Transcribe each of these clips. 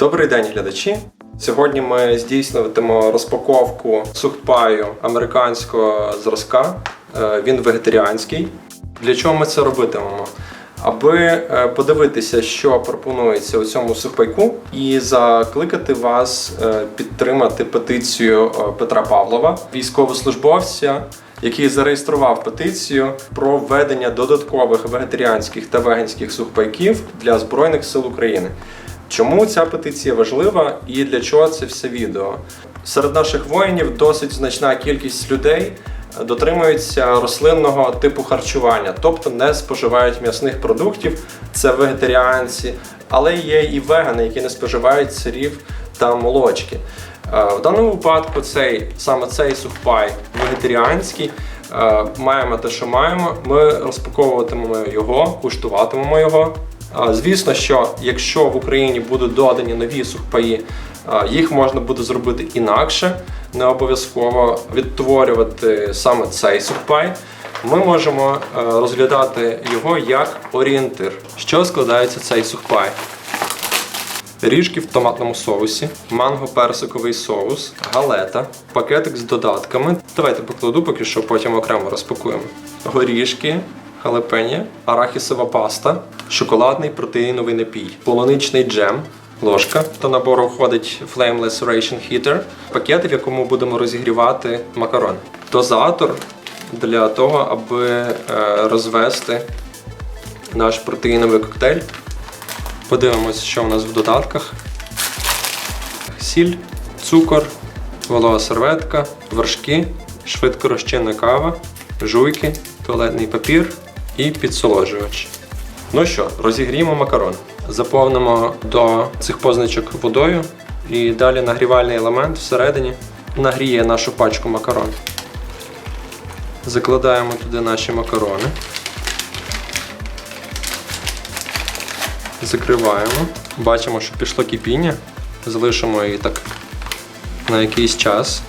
Добрий день, глядачі. Сьогодні ми здійснюватимо розпаковку сухпаю американського зразка. Е, Він вегетаріанський. Для чого ми це робитимемо? Аби е, подивитися, що пропонується у цьому сухпайку, і закликати вас е, підтримати петицію Петра Павлова, військовослужбовця, який зареєстрував петицію про введення додаткових вегетаріанських та веганських сухпайків для Збройних сил України. Чому ця петиція важлива і для чого це все відео? Серед наших воїнів досить значна кількість людей дотримуються рослинного типу харчування, тобто не споживають м'ясних продуктів, це вегетаріанці, але є і вегани, які не споживають сирів та молочки. Е, В даному випадку цей саме цей сухпай вегетаріанський. Е, Маємо те, що маємо. Ми розпаковуватимемо його, куштуватимемо його. Звісно, що якщо в Україні будуть додані нові сухпаї, їх можна буде зробити інакше, не обов'язково відтворювати саме цей сухпай. Ми можемо е, розглядати його як орієнтир. Що складається цей сухпай? Ріжки в томатному соусі, манго-персиковий соус, галета, пакетик з додатками. Давайте покладу поки що, потім окремо розпакуємо. Горішки, халепені, арахісова паста, шоколадний протеїновий напій, полуничний джем, ложка. До набору входить Flameless Ration Heater, пакет, в якому будемо розігрівати макарон. Дозатор для того, аби е, розвести наш протеїновий коктейль. Подивимося, що у нас в додатках. Сіль, цукор, волога серветка, вершки, швидкорозчинна кава, жуйки, туалетний папір і підсолоджувач. Ну що, розігріємо макарон. Заповнимо до цих позначок водою і далі нагрівальний елемент всередині нагріє нашу пачку макарон. Закладаємо туди наші макарони. Закриваємо. Бачимо, що пішло кипіння. Залишимо її так на якийсь час.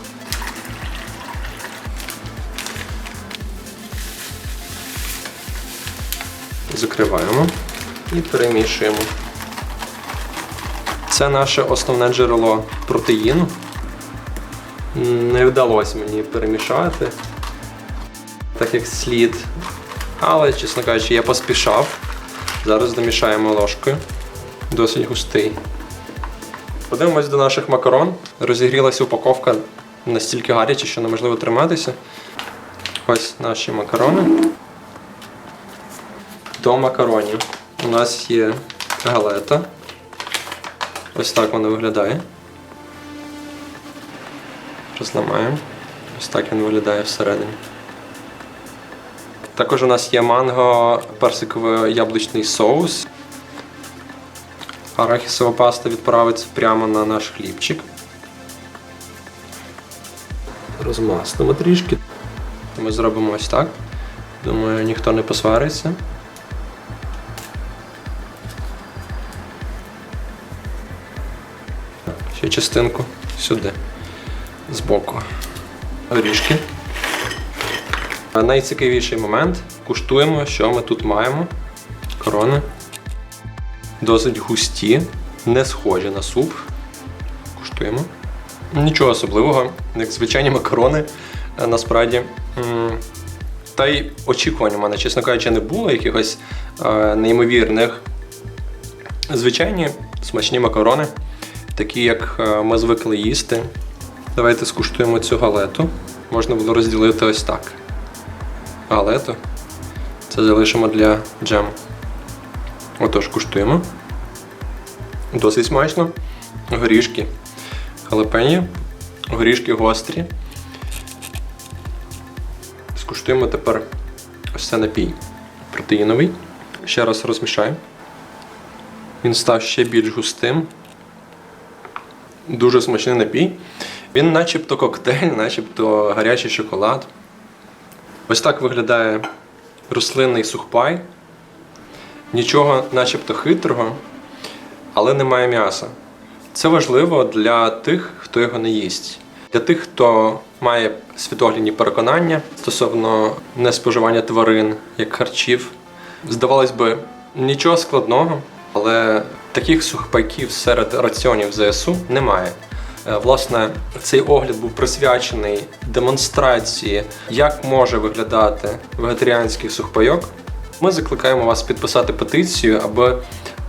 Закриваємо і перемішуємо. Це наше основне джерело протеїну. Не вдалося мені перемішати так як слід. Але, чесно кажучи, я поспішав. Зараз домішаємо ложкою. Досить густий. Подивимось до наших макарон. Розігрілася упаковка настільки гаряча, що неможливо триматися. Ось наші макарони. До макаронів у нас є галета. Ось так вона виглядає. Розламаємо. Ось так він виглядає всередині. Також у нас є манго, персиково-яблучний соус. Арахісова паста відправиться прямо на наш хлібчик. Розмастимо трішки. Ми зробимо ось так. Думаю, ніхто не посвариться. Частинку сюди, збоку. Горішки. Найцікавіший момент. Куштуємо, що ми тут маємо. Корони. Досить густі, не схожі на суп. Куштуємо. Нічого особливого, як звичайні макарони. Е, Насправді. Та й очікувань у мене, чесно кажучи, не було якихось е, неймовірних. Звичайні смачні макарони, такі, як е, ми звикли їсти. Давайте скуштуємо цю галету. Можна було розділити ось так галету. Це залишимо для джему. Отож, куштуємо. Досить смачно. Горішки. Халапені. Горішки гострі. Скуштуємо тепер ось це напій. Протеїновий. Ще раз розмішаємо. Він став ще більш густим. Дуже смачний напій. Він начебто коктейль, начебто гарячий шоколад. Ось так виглядає рослинний сухпай. Нічого начебто хитрого, але немає м'яса. Це важливо для тих, хто його не їсть. Для тих, хто має світоглядні переконання стосовно неспоживання тварин як харчів. Здавалось би, нічого складного, але Таких сухпайків серед раціонів ЗСУ немає. Е, Власне, цей огляд був присвячений демонстрації, як може виглядати вегетаріанський сухпайок. Ми закликаємо вас підписати петицію, аби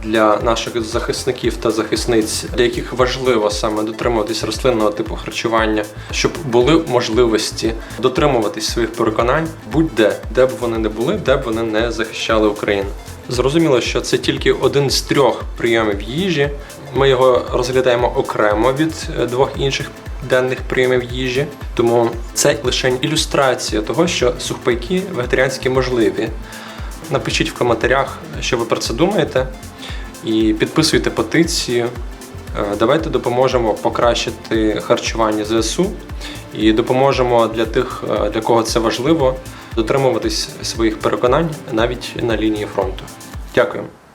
для наших захисників та захисниць, для яких важливо саме дотримуватись рослинного типу харчування, щоб були можливості дотримуватись своїх переконань будь-де, де б вони не були, де б вони не захищали Україну. Зрозуміло, що це тільки один з трьох прийомів їжі. Ми його розглядаємо окремо від е, двох інших денних прийомів їжі. Тому це лише ілюстрація того, що сухпайки вегетаріанські можливі. Напишіть в коментарях, що ви про це думаєте, і підписуйте петицію. Е, Давайте допоможемо покращити харчування ЗСУ і допоможемо для тих, е, для кого це важливо, дотримуватись своїх переконань навіть на лінії фронту. Дякую.